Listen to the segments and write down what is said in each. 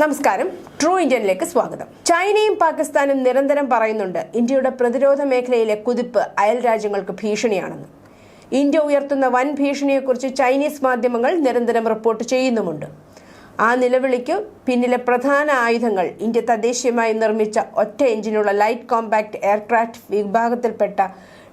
നമസ്കാരം. ട്രൂ ഇന്ത്യനിലേക്ക് സ്വാഗതം. ചൈനയും പാകിസ്ഥാനും നിരന്തരം പറയുന്നുണ്ട് ഇന്ത്യയുടെ പ്രതിരോധ മേഖലയിലെ കുതിപ്പ് അയൽ രാജ്യങ്ങൾക്ക് ഭീഷണിയാണെന്ന്. ഇന്ത്യ ഉയർത്തുന്ന വൻ ഭീഷണിയെക്കുറിച്ച് ചൈനീസ് മാധ്യമങ്ങൾ നിരന്തരം റിപ്പോർട്ട് ചെയ്യുന്നുമുണ്ട്. ആ നിലവിളിക്ക് പിന്നിലെ പ്രധാന ആയുധങ്ങൾ ഇന്ത്യ തദ്ദേശീയമായി നിർമ്മിച്ച ഒറ്റ എഞ്ചിനുള്ള ലൈറ്റ് കോമ്പാക്ട് എയർക്രാഫ്റ്റ് വിഭാഗത്തിൽപ്പെട്ട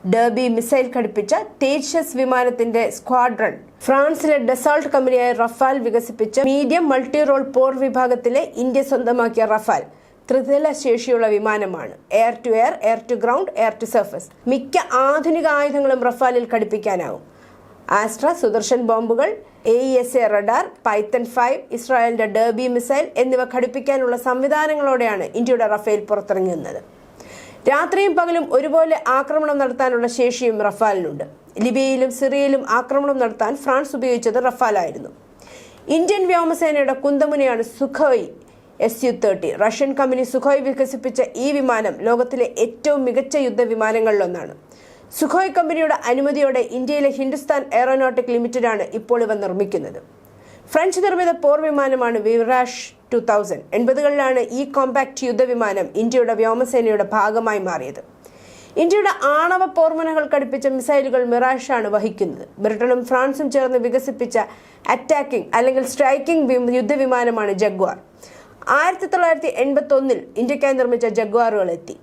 ഡർബി മിസൈൽ ഘടിപ്പിച്ച തേജസ് വിമാനത്തിന്റെ സ്ക്വാഡ്രൺ ഫ്രാൻസിലെ ഡെസോൾട്ട് കമ്പനിയായ റഫാൽ വികസിപ്പിച്ച മീഡിയം മൾട്ടി റോൾ പോർ വിഭാഗത്തിലെ ഇന്ത്യ സ്വന്തമാക്കിയ റഫാൽ ത്രിതല ശേഷിയുള്ള വിമാനമാണ്. Air to air air to ground air to surface. മിക്ക ആധുനിക ആയുധങ്ങളും റഫാലിൽ ഘടിപ്പിക്കാനാവും. ആസ്ട്ര സുദർശൻ ബോംബുകൾ A E S A radar Python five ഇസ്രായേലിന്റെ ഡർബി മിസൈൽ എന്നിവ ഘടിപ്പിക്കാനുള്ള സംവിധാനങ്ങളോടെയാണ് ഇന്ത്യയുടെ റഫേൽ പുറത്തിറങ്ങുന്നത്. രാത്രിയും പകലും ഒരുപോലെ ആക്രമണം നടത്താനുള്ള ശേഷിയും റഫാലിനുണ്ട്. ലിബിയയിലും സിറിയയിലും ആക്രമണം നടത്താൻ ഫ്രാൻസ് ഉപയോഗിച്ചത് റഫാലായിരുന്നു. ഇന്ത്യൻ വ്യോമസേനയുടെ കുന്തമുനയാണ് Sukhoi S U thirty. Russian company Sukhoi വികസിപ്പിച്ച ഈ വിമാനം ലോകത്തിലെ ഏറ്റവും മികച്ച യുദ്ധ വിമാനങ്ങളിലൊന്നാണ് സുഖോയ് കമ്പനിയുടെ അനുമതിയോടെ ഇന്ത്യയിലെ ഹിന്ദുസ്ഥാൻ എയറോനോട്ടിക് ലിമിറ്റഡാണ് ഇപ്പോൾ ഇവ നിർമ്മിക്കുന്നത്. ഫ്രഞ്ച് നിർമ്മിത പോർ വിമാനമാണ് വിറാഷ് ടു തൗസൻഡ് എൺപതുകളിലാണ് ഈ കോമ്പാക്ട് യുദ്ധവിമാനം ഇന്ത്യയുടെ വ്യോമസേനയുടെ ഭാഗമായി മാറിയത്. ഇന്ത്യയുടെ ആണവ പോർമനകൾ ഘടിപ്പിച്ച മിസൈലുകൾ മിറാഷാണ് വഹിക്കുന്നത്. ബ്രിട്ടനും ഫ്രാൻസും ചേർന്ന് വികസിപ്പിച്ച അറ്റാക്കിംഗ് അല്ലെങ്കിൽ സ്ട്രൈക്കിംഗ് യുദ്ധവിമാനമാണ് ജഗ്വാർ. ആയിരത്തി തൊള്ളായിരത്തി എൺപത്തി ഒന്നിൽ ഇന്ത്യക്കായി നിർമ്മിച്ച ജഗ്വാറുകൾ എത്തി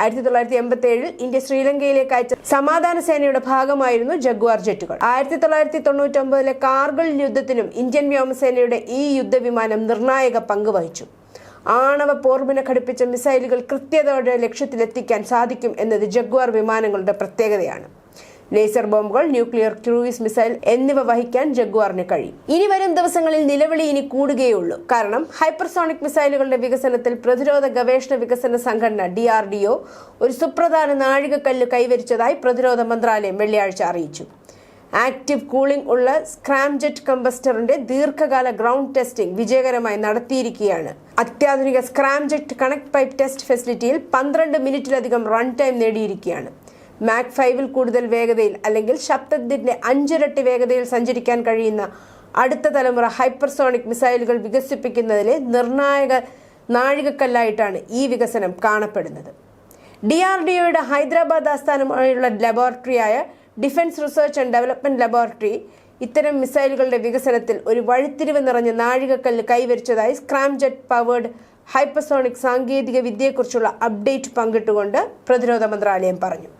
ആയിരത്തി തൊള്ളായിരത്തി എൺപത്തി ഏഴിൽ ഇന്ത്യ ശ്രീലങ്കയിലേക്ക് അയച്ച സമാധാന സേനയുടെ ഭാഗമായിരുന്നു ജഗ്വാർ ജെറ്റുകൾ ആയിരത്തി തൊള്ളായിരത്തി തൊണ്ണൂറ്റി ഒമ്പതിലെ കാർഗിൽ യുദ്ധത്തിനും ഇന്ത്യൻ വ്യോമസേനയുടെ ഈ യുദ്ധവിമാനം നിർണായക പങ്ക് വഹിച്ചു. ആണവ പോർമിനെ ഘടിപ്പിച്ച മിസൈലുകൾ കൃത്യതയോടെ ലക്ഷ്യത്തിലെത്തിക്കാൻ സാധിക്കും എന്നത് ജഗ്വാർ വിമാനങ്ങളുടെ പ്രത്യേകതയാണ്. ലേസർ ബോംബുകൾ ന്യൂക്ലിയർ ക്രൂയിസ് മിസൈൽ എന്നിവ വഹിക്കാൻ ജഗ്വാറിന് കഴിയും. ഇനി വരും ദിവസങ്ങളിൽ നിലവിളി ഇനി കൂടുകയുള്ളൂ. കാരണം ഹൈപ്പർസോണിക് മിസൈലുകളുടെ വികസനത്തിൽ പ്രതിരോധ ഗവേഷണ വികസന സംഘടന ഡി ആർ ഡി ഒ ഒരു സുപ്രധാന നാഴികക്കല്ല് കൈവരിച്ചതായി പ്രതിരോധ മന്ത്രാലയം വെള്ളിയാഴ്ച അറിയിച്ചു. ആക്റ്റീവ് കൂളിംഗ് ഉള്ള സ്ക്രാംജെറ്റ് കമ്പസ്റ്ററിന്റെ ദീർഘകാല ഗ്രൗണ്ട് ടെസ്റ്റിംഗ് വിജയകരമായി നടത്തിയിരിക്കുകയാണ്. അത്യാധുനിക സ്ക്രാംജെറ്റ് കണക്ട് പൈപ്പ് ടെസ്റ്റ് ഫെസിലിറ്റിയിൽ പന്ത്രണ്ട് മിനിറ്റിലധികം റൺ ടൈം നേടിയിരിക്കുകയാണ്. മാക് ഫൈവിൽ കൂടുതൽ വേഗതയിൽ അല്ലെങ്കിൽ ശബ്ദത്തിന്റെ അഞ്ചിരട്ടി വേഗതയിൽ സഞ്ചരിക്കാൻ കഴിയുന്ന അടുത്ത തലമുറ ഹൈപ്പർസോണിക് മിസൈലുകൾ വികസിപ്പിക്കുന്നതിലെ നിർണായക നാഴികക്കല്ലായിട്ടാണ് ഈ വികസനം കാണപ്പെടുന്നത്. ഡി ആർ ഡി ഒയുടെ ഹൈദരാബാദ് ആസ്ഥാനമായുള്ള ലബോറട്ടറിയായ defence research and development laboratory ഇത്തരം മിസൈലുകളുടെ വികസനത്തിൽ ഒരു വഴിത്തിരിവ് നിറഞ്ഞ നാഴികക്കല്ല് കൈവരിച്ചതായി സ്ക്രാംജെറ്റ് പവേർഡ് ഹൈപ്പർസോണിക് സാങ്കേതിക വിദ്യയെക്കുറിച്ചുള്ള അപ്ഡേറ്റ് പങ്കിട്ടുകൊണ്ട് പ്രതിരോധ മന്ത്രാലയം പറഞ്ഞു.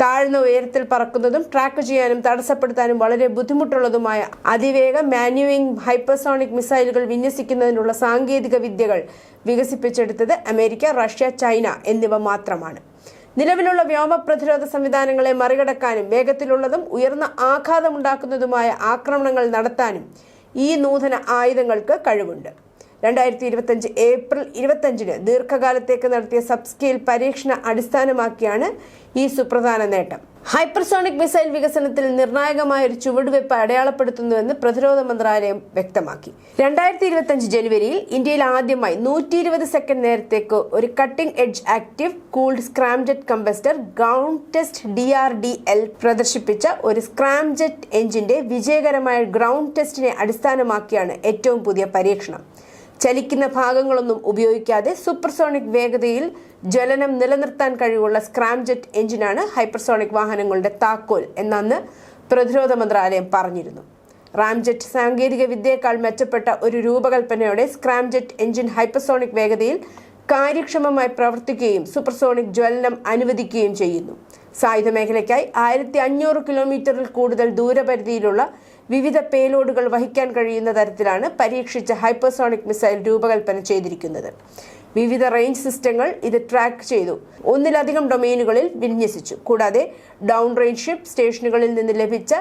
താഴ്ന്ന ഉയരത്തിൽ പറക്കുന്നതും ട്രാക്ക് ചെയ്യാനും തടസ്സപ്പെടുത്താനും വളരെ ബുദ്ധിമുട്ടുള്ളതുമായ അതിവേഗ മാനുവിംഗ് ഹൈപ്പർസോണിക് മിസൈലുകൾ വിന്യസിക്കുന്നതിനുള്ള സാങ്കേതിക വിദ്യകൾ വികസിപ്പിച്ചെടുത്തത് അമേരിക്ക റഷ്യ ചൈന എന്നിവ മാത്രമാണ്. നിലവിലുള്ള വ്യോമ പ്രതിരോധ സംവിധാനങ്ങളെ മറികടക്കാനും വേഗത്തിലുള്ളതും ഉയർന്ന ആഘാതമുണ്ടാക്കുന്നതുമായ ആക്രമണങ്ങൾ നടത്താനും ഈ നൂതന ആയുധങ്ങൾക്ക് കഴിവുണ്ട്. രണ്ടായിരത്തി ഇരുപത്തഞ്ച് ഏപ്രിൽ ഇരുപത്തഞ്ചിന് ദീർഘകാലത്തേക്ക് നടത്തിയ സബ്സ്കെയിൽ പരീക്ഷണ അടിസ്ഥാനമാക്കിയാണ് ഈ സുപ്രധാന നേട്ടം. ഹൈപ്പർസോണിക് മിസൈൽ വികസനത്തിൽ നിർണായകമായ ഒരു ചുവടുവയ്പ് അടയാളപ്പെടുത്തുന്നുവെന്ന് പ്രതിരോധ മന്ത്രാലയം വ്യക്തമാക്കി. രണ്ടായിരത്തി ഇരുപത്തഞ്ച് ജനുവരിയിൽ ഇന്ത്യയിൽ ആദ്യമായി നൂറ്റി ഇരുപത് സെക്കൻഡ് നേരത്തേക്ക് ഒരു cutting edge active cooled scramjet combustor ground test D R D L പ്രദർശിപ്പിച്ച ഒരു സ്ക്രാംജെറ്റ് എഞ്ചിന്റെ വിജയകരമായ ഗ്രൗണ്ട് ടെസ്റ്റിനെ അടിസ്ഥാനമാക്കിയാണ് ഏറ്റവും പുതിയ പരീക്ഷണം. ചലിക്കുന്ന ഭാഗങ്ങളൊന്നും ഉപയോഗിക്കാതെ സൂപ്പർസോണിക് വേഗതയിൽ ജ്വലനം നിലനിർത്താൻ കഴിവുള്ള സ്ക്രാംജെറ്റ് എഞ്ചിനാണ് ഹൈപ്പർസോണിക് വാഹനങ്ങളുടെ താക്കോൽ എന്നന്ന് പ്രതിരോധ മന്ത്രാലയം പറഞ്ഞിരുന്നു. റാംജെറ്റ് സാങ്കേതിക വിദ്യയേക്കാൾ മെച്ചപ്പെട്ട ഒരു രൂപകൽപ്പനയോടെ സ്ക്രാംജെറ്റ് എഞ്ചിൻ ഹൈപ്പർസോണിക് വേഗതയിൽ കാര്യക്ഷമമായി പ്രവർത്തിക്കുകയും സൂപ്പർസോണിക് ജ്വലനം അനുവദിക്കുകയും ചെയ്യുന്നു. സായുധ മേഖലയ്ക്കായി ആയിരത്തി അഞ്ഞൂറ് കിലോമീറ്ററിൽ കൂടുതൽ ദൂരപരിധിയിലുള്ള വിവിധ പേലോഡുകൾ വഹിക്കാൻ കഴിയുന്ന തരത്തിലാണ് പരീക്ഷിച്ച ഹൈപ്പർസോണിക് മിസൈൽ രൂപകൽപ്പന ചെയ്തിരിക്കുന്നത്. വിവിധ റേഞ്ച് സിസ്റ്റങ്ങൾ ഇത് ട്രാക്ക് ചെയ്തു. ഒന്നിലധികം ഡൊമെയിനുകളിൽ വിന്യസിച്ചു. കൂടാതെ ഡൗൺ റേഞ്ച് ഷിപ്പ് സ്റ്റേഷനുകളിൽ നിന്ന് ലഭിച്ച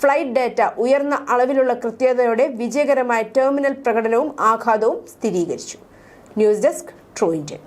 ഫ്ലൈറ്റ് ഡാറ്റ ഉയർന്ന അളവിലുള്ള കൃത്യതയോടെ വിജയകരമായ ടെർമിനൽ പ്രകടനവും ആഘാതവും സ്ഥിരീകരിച്ചു. News desk true Indian